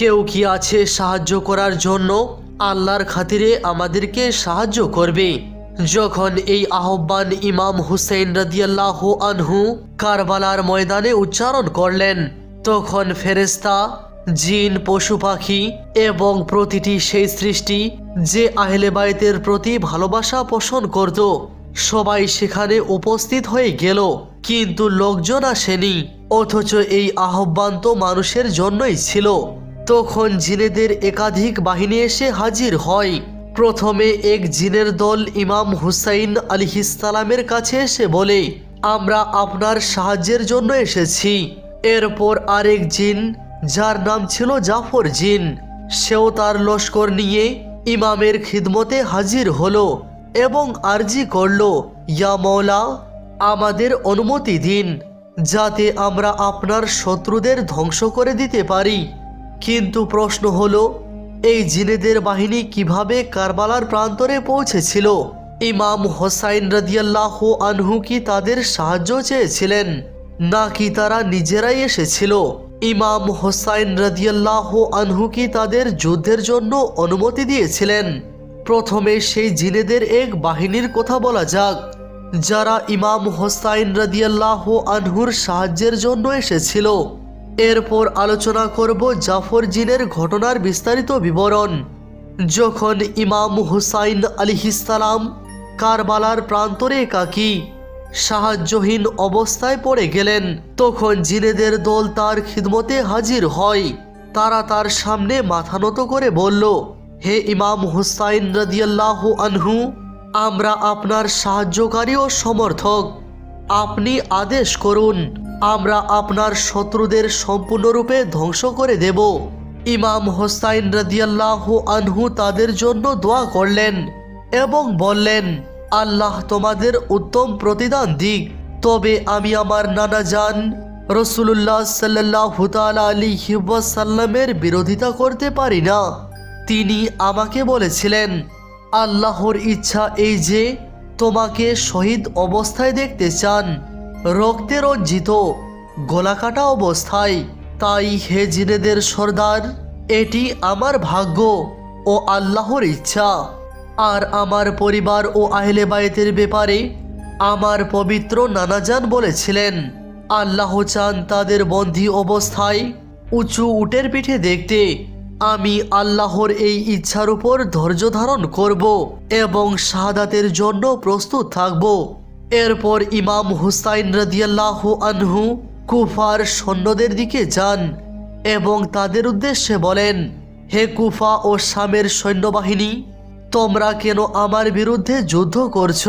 কেউ কি আছে সাহায্য করার জন্য? আল্লাহর খাতিরে আমাদেরকে সাহায্য করবে। যখন এই আহ্বান ইমাম হুসেন রাদিয়াল্লাহ আনহু কারবালার ময়দানে উচ্চারণ করলেন, তখন ফেরেস্তা জিন, পশু পাখি এবং প্রতিটি সেই সৃষ্টি যে আহলে বাইতের প্রতি ভালোবাসা পোষণ করত, সবাই সেখানে উপস্থিত হয়ে গেল, কিন্তু লোকজন আসেনি, অথচ এই আহ্বান তো মানুষের জন্যই ছিল। তখন জিনেদের একাধিক বাহিনী এসে হাজির হয়। প্রথমে এক জিনের দল ইমাম হুসাইন আলিহিসালামের কাছে এসে বলে, আমরা আপনার সাহায্যের জন্য এসেছি। এরপর আরেক জিন, যার নাম ছিল জাফর জিন, সেও তার লস্কর নিয়ে ইমামের খিদমতে হাজির হলো এবং আরজি করল, ইয়া মৌলা আমাদের অনুমতি দিন, যাতে আমরা আপনার শত্রুদের ধ্বংস করে দিতে পারি। কিন্তু প্রশ্ন হলো, এই জিনেদের বাহিনী কীভাবে কারবালার প্রান্তরে পৌঁছেছিল? ইমাম হোসাইন রাদিয়াল্লাহ আনহু কি তাদের সাহায্য চেয়েছিলেন? নাকি তারা নিজেরাই এসেছিল? ইমাম হোসাইন রাদিয়াল্লাহ আনহু কি তাদের যুদ্ধের জন্য অনুমতি দিয়েছিলেন? প্রথমে সেই জিনেদের এক বাহিনীর কথা বলা যাক, যারা ইমাম হোসাইন রাদিয়াল্লাহ আনহুর সাহায্যের জন্য এসেছিল। এরপর আলোচনা করব জাফর জিনের ঘটনার বিস্তারিত বিবরণ। যখন ইমাম হুসাইন আলিহিসালাম কারবালার প্রান্তরে একাকী সাহায্যহীন অবস্থায় পড়ে গেলেন, তখন জিনেদের দল তার খিদমতে হাজির হয়। তারা তার সামনে মাথা নত করে বলল, হে ইমাম হুসাইন রাদিয়াল্লাহু আনহু, আমরা আপনার সাহায্যকারী ও সমর্থক। আপনি আদেশ করুন আমরা আপনার শত্রুদের সম্পূর্ণরূপে ধ্বংস করে দেব। ইমাম হোসাইন রাদিয়াল্লাহু আনহু তাদের জন্য দোয়া করলেন এবং বললেন, আল্লাহ তোমাদের উত্তম প্রতিদান দিক। তবে আমি আমার নানা যান রসুল্লাহ সাল্লাহ আলী সাল্লামের বিরোধিতা করতে পারি না। তিনি আমাকে বলেছিলেন, আল্লাহর ইচ্ছা এই যে, তোমাকে শহীদ অবস্থায় দেখতে চান। রক্তে রঞ্জিত গলাকাটা অবস্থায় তাই হে জিনেদের সর্দার, এটি আমার ভাগ্য ও আল্লাহর ইচ্ছা। আর আমার পরিবার ও আহলে বায়েতের ব্যাপারে আমার পবিত্র নানাজান বলেছিলেন, আল্লাহ চান তাদের বন্দী অবস্থায় উঁচু উটের পিঠে দেখতে আমি আল্লাহর এই ইচ্ছার উপর ধৈর্য ধারণ করব এবং শাহাদাতের জন্য প্রস্তুত থাকব। এরপর ইমাম হুসাইন রাদিয়াল্লাহ আনহু কুফার সৈন্যদের দিকে যান এবং তাদের উদ্দেশ্যে বলেন, হে কুফা ও শামের সৈন্যবাহিনী, তোমরা কেন আমার বিরুদ্ধে যুদ্ধ করছ?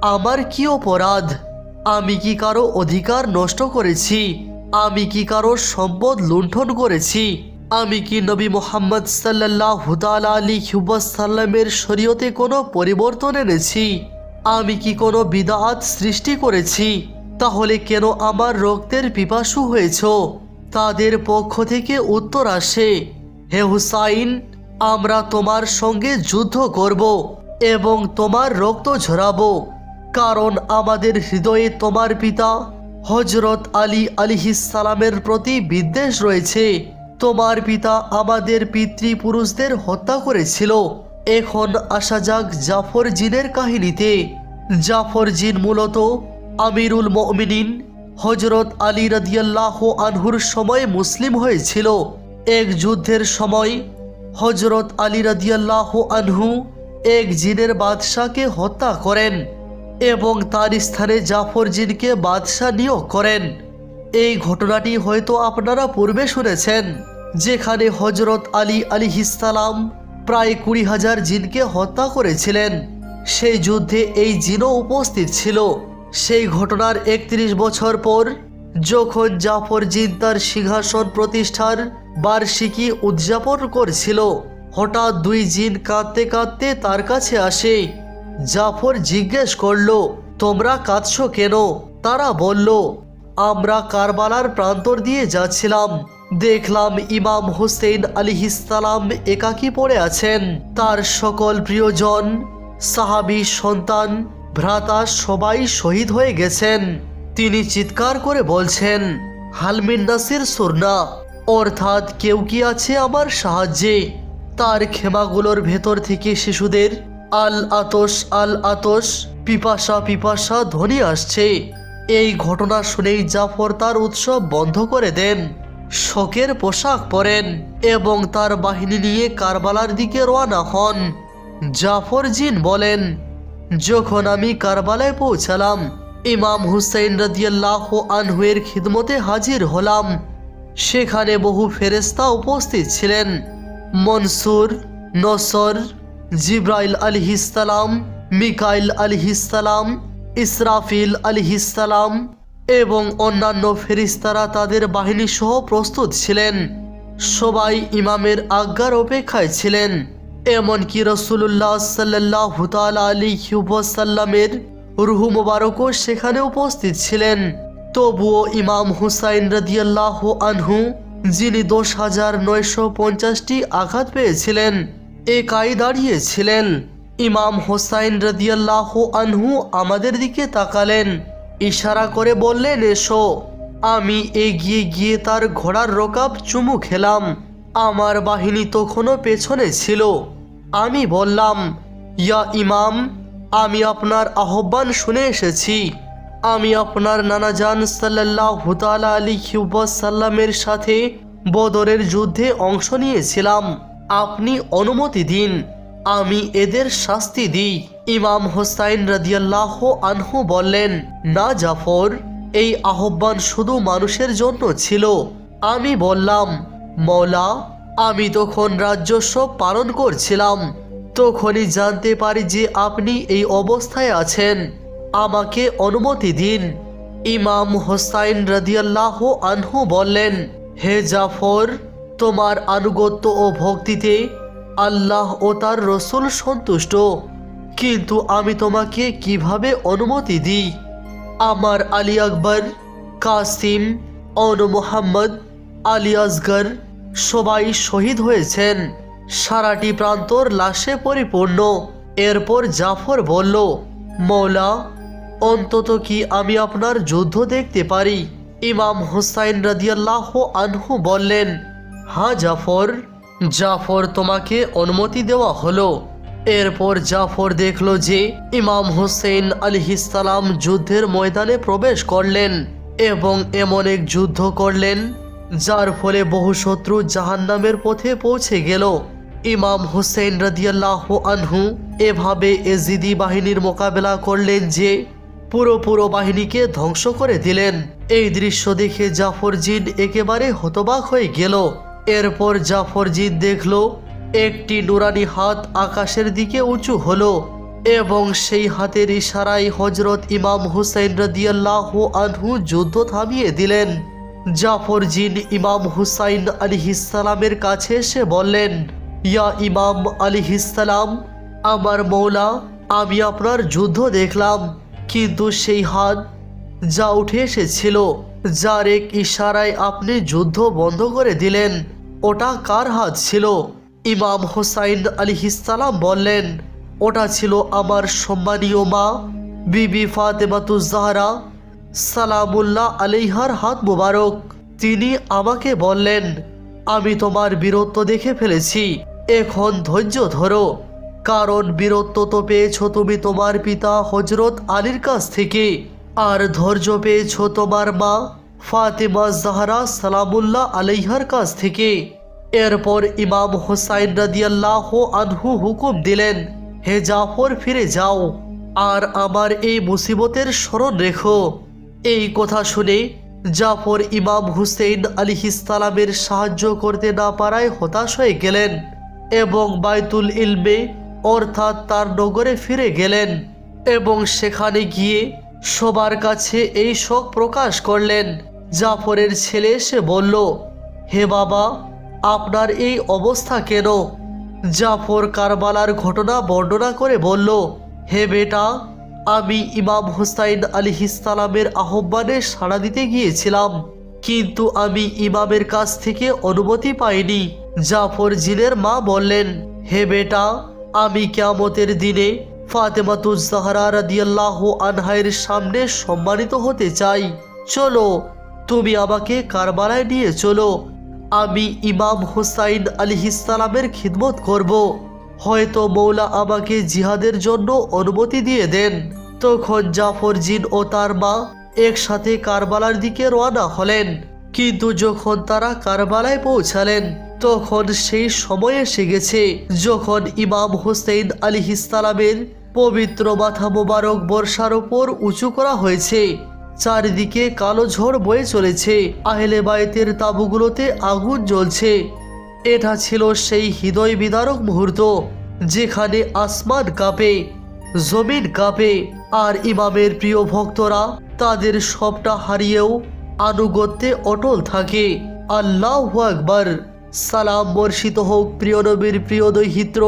আমার কি অপরাধ? আমি কি কারও অধিকার নষ্ট করেছি? আমি কি কারও সম্পদ লুণ্ঠন করেছি? আমি কি নবী মোহাম্মদ সাল্লাহ আলী সাল্লামের শরীয়তে কোনো পরিবর্তন এনেছি? আমি কি কোনো বিদাত সৃষ্টি করেছি? তাহলে কেন আমার রক্তের পিপাসু হয়েছ? তাদের পক্ষ থেকে উত্তর আসে, হে হুসাইন, আমরা তোমার সঙ্গে যুদ্ধ করব এবং তোমার রক্ত ঝরাবো। কারণ আমাদের হৃদয়ে তোমার পিতা হজরত আলী আলিহিসালামের প্রতি বিদ্বেষ রয়েছে। তোমার পিতা আমাদের পিতৃপুরুষদের হত্যা করেছিল। এখন আসা যাক জাফর জিনের কাহিনীতে। জাফর জিন মূলত আমিরুল মমিনিন হজরত আলী রাদিয়াল্লাহ আনহুর সময় মুসলিম হয়েছিল। এক যুদ্ধের সময় হজরত আলী রাদিয়াল্লাহ আনহু এক জিনের বাদশাকে হত্যা করেন এবং তার স্থানে জাফর জিনকে বাদশাহ নিয়োগ করেন। এই ঘটনাটি হয়তো আপনারা পূর্বে শুনেছেন, যেখানে হজরত আলী আলী হিসালাম প্রায় কুড়ি হাজার জিনকে হত্যা করেছিলেন। সেই যুদ্ধে এই জিনও উপস্থিত ছিল। সেই ঘটনার একত্রিশ বছর পর যখন জাফর জিন তার সিংহাসন প্রতিষ্ঠার বার্ষিকী উদযাপন করছিল, হঠাৎ দুই জিন কাঁদতে কাঁদতে তার কাছে আসে। জাফর জিজ্ঞেস করল, তোমরা কাঁদছো কেন? তারা বলল, আমরা কারবালার প্রান্তর দিয়ে যাচ্ছিলাম। দেখলাম ইমাম হুসেন আলিহিসালাম একাকী পড়ে আছেন। তার সকল প্রিয়জন, সাহাবি, সন্তান, ভ্রাতা সবাই শহীদ হয়ে গেছেন। তিনি চিৎকার করে বলছেন হালমিন নাসির সুরনা, অর্থাৎ কেউ কি আছে আমার সাহায্যে? তার খেমাগুলোর ভেতর থেকে শিশুদের আল আতস আল আতস, পিপাসা পিপাসা ধ্বনি আসছে। এই ঘটনা শুনেই জাফর তার উৎসব বন্ধ করে দেন। শোকের পোশাক পরেন এবং তার বাহিনী নিয়ে কারবালার দিকে রওনা হন। জাফর জিন বলেন, যখন আমি কারবালায় পৌঁছালাম, ইমাম হুসাইন রাদিয়াল্লাহ আনহুয়ের খিদমতে হাজির হলাম। সেখানে বহু ফেরেস্তা উপস্থিত ছিলেন। মনসুর, নসর, জিব্রাইল আলহিসালাম মিকাইল আলহিসালাম ইসরাফিল আলহিসালাম এবং অন্যান্য ফেরিস্তারা তাদের বাহিনী সহ প্রস্তুত ছিলেন। সবাই ইমামের আজ্ঞার অপেক্ষায় ছিলেন। এমনকি রসুল্লাহ সাল্লাহ আলী সাল্লামের রুহু মোবারকও সেখানে উপস্থিত ছিলেন। তবুও ইমাম হুসাইন রাদিয়াল্লাহ আনহু, যিনি দশ হাজার নয়শো পঞ্চাশটি আঘাত পেয়েছিলেন একাই দাঁড়িয়েছিলেন। ইমাম হোসাইন রদিয়াল্লাহ আনহু আমাদের দিকে তাকালেন। ইশারা করে বললেন এসো আমি এগিয়ে গিয়ে তার ঘোড়ার রকাব চুমু খেলাম। আমার বাহিনী তখনও পেছনে ছিল। আমি বললাম, ইয়া ইমাম, আমি আপনার আহ্বান শুনে এসেছি। আমি আপনার নানাজান সাল্লাহ হুতালা আলী সাল্লামের সাথে বদরের যুদ্ধে অংশ নিয়েছিলাম। আপনি অনুমতি দিন। আমি এদের শাস্তি দিই। ইমাম হোসাইন রাদিয়াল্লাহ আনহু বললেন, না জাফর, এই আহ্বান শুধু মানুষের জন্য ছিল। আমি বললাম মৌলা আমি তখন রাজ্যস্ব পালন করছিলাম। তখনই জানতে পারি যে আপনি এই অবস্থায় আছেন। আমাকে অনুমতি দিন। ইমাম হোসাইন রাদিয়াল্লাহ আনহু বললেন, হে জাফর, তোমার আনুগত্য ও ভক্তিতে আল্লাহ ও তার রসুল সন্তুষ্ট। কিন্তু আমি তোমাকে কীভাবে অনুমতি দিই? আমার আলী আকবর, কাসিম, অনু মোহাম্মদ, আলী আসগর সবাই শহীদ হয়েছেন। সারাটি প্রান্তর লাশে পরিপূর্ণ। এরপর জাফর বলল, মৌলা, অন্তত কি আমি আপনার যুদ্ধ দেখতে পারি? ইমাম হুসাইন রাদিয়াল্লাহ আনহু বললেন হা জাফর। জাফর তোমাকে অনুমতি দেওয়া হলো। এরপর জাফর দেখল যে ইমাম হুসেন আলহিসাল্লাম যুদ্ধের ময়দানে প্রবেশ করলেন এবং এমন এক যুদ্ধ করলেন, যার ফলে বহু শত্রু জাহান্নামের পথে পৌঁছে গেল। ইমাম হুসেন রাদিয়াল্লাহ আনহু এভাবে এজিদি বাহিনীর মোকাবেলা করলেন যে পুরো পুরো বাহিনীকে ধ্বংস করে দিলেন। এই দৃশ্য দেখে জাফর জিন একেবারে হতবাক হয়ে গেল। এরপর জাফর জিন দেখল, একটি নুরানি হাত আকাশের দিকে উঁচু হলো এবং সেই হাতের ইশারায় হজরত ইমাম হুসাইন রাদিয়াল্লাহ আনহু যুদ্ধ থামিয়ে দিলেন। জাফর জিন ইমাম হুসাইন আলিহিসালামের কাছে এসে বললেন, ইয়া ইমাম আলিহিসালাম আমার মৌলা আমি আপনার যুদ্ধ দেখলাম, কিন্তু সেই হাত যা উঠে এসেছিল, যার এক ইশারায় আপনি যুদ্ধ বন্ধ করে দিলেন। ওটা কার হাত ছিল? ইমাম হোসাইন আলিহিসালাম বললেন, ওটা ছিল আমার সম্মানীয় মা, বিবি ফাতেমাতুজাহরা সালামুল্লাহ আলিহার হাত মোবারক। তিনি আমাকে বললেন, আমি তোমার বীরত্ব দেখে ফেলেছি, এখন ধৈর্য ধরো। কারণ বীরত্ব তো পেয়েছ তুমি তোমার পিতা হজরত আলীর কাছ থেকে, আর ধৈর্য পেয়েছ তোমার মা ফাতেমা জাহরা সালামুল্লাহ আলাইহার কাছ থেকে। এরপর ইমাম হোসাইন রাদিয়াল্লাহ আনহু হুকুম দিলেন, হে জাফর, ফিরে যাও, আর আমার এই মুসিবতের স্মরণ রেখো। এই কথা শুনে জাফর ইমাম হুসেইন আলিহিসালামের সাহায্য করতে না পারায় হতাশ হয়ে গেলেন এবং বাইতুল ইলমে, অর্থাৎ তার নগরে ফিরে গেলেন এবং সেখানে গিয়ে সবার কাছে এই শোক প্রকাশ করলেন। জাফরের ছেলে এসে বলল, হে বাবা, আপনার এই অবস্থা কেন? জাফর কারবালার ঘটনা বর্ণনা করে বলল, হে বেটা, আমি ইমাম হুসাইন আলিহিসালামের আহ্বানে সাড়া দিতে গিয়েছিলাম, কিন্তু আমি ইমামের কাছ থেকে অনুমতি পাইনি। জাফর জিনের মা বললেন, হে বেটা, আমি কেয়ামতের দিনে ফাতেমাতুজাহরা রাদিয়াল্লাহ আনহাইয়ের সামনে সম্মানিত হতে চাই। চলো তুমি আমাকে কারবালায় নিয়ে চলো। আমি ইমাম হুসাইন আলিহিসালামের খিদমত করব। হয়তো মৌলা আমাকে জিহাদের জন্য অনুমতি দিয়ে দেন। তখন জাফর জিন ও তার মা একসাথে কারবালার দিকে রওনা হলেন। কিন্তু যখন তারা কারবালায় পৌঁছালেন, তখন সেই সময় এসে গেছে যখন ইমাম হুসেইন আলিহিসালামের পবিত্র মাথা মোবারক বর্ষার ওপর উঁচু করা হয়েছে। চারিদিকে কালো ঝড় বয়ে চলেছে। আহলে বায়েতের তাঁবুগুলোতে আগুন জ্বলছে। এটা ছিল সেই হৃদয় বিদারক মুহূর্ত, যেখানে আসমান কাঁপে, জমিন কাঁপে, আর ইমামের প্রিয় ভক্তরা তাদের সবটা হারিয়েও আনুগত্যে অটল থাকে। আল্লাহ আকবর। সালাম বর্ষিত হোক প্রিয় নবীর প্রিয় দৈহিত্র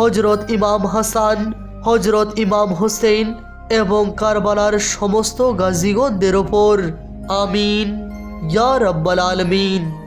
হজরত ইমাম হাসান হজরত ইমাম হোসেন এবং কারবালার সমস্ত গাজীগণদের ওপর। আমিন। ইয়া রব্বাল আলমিন।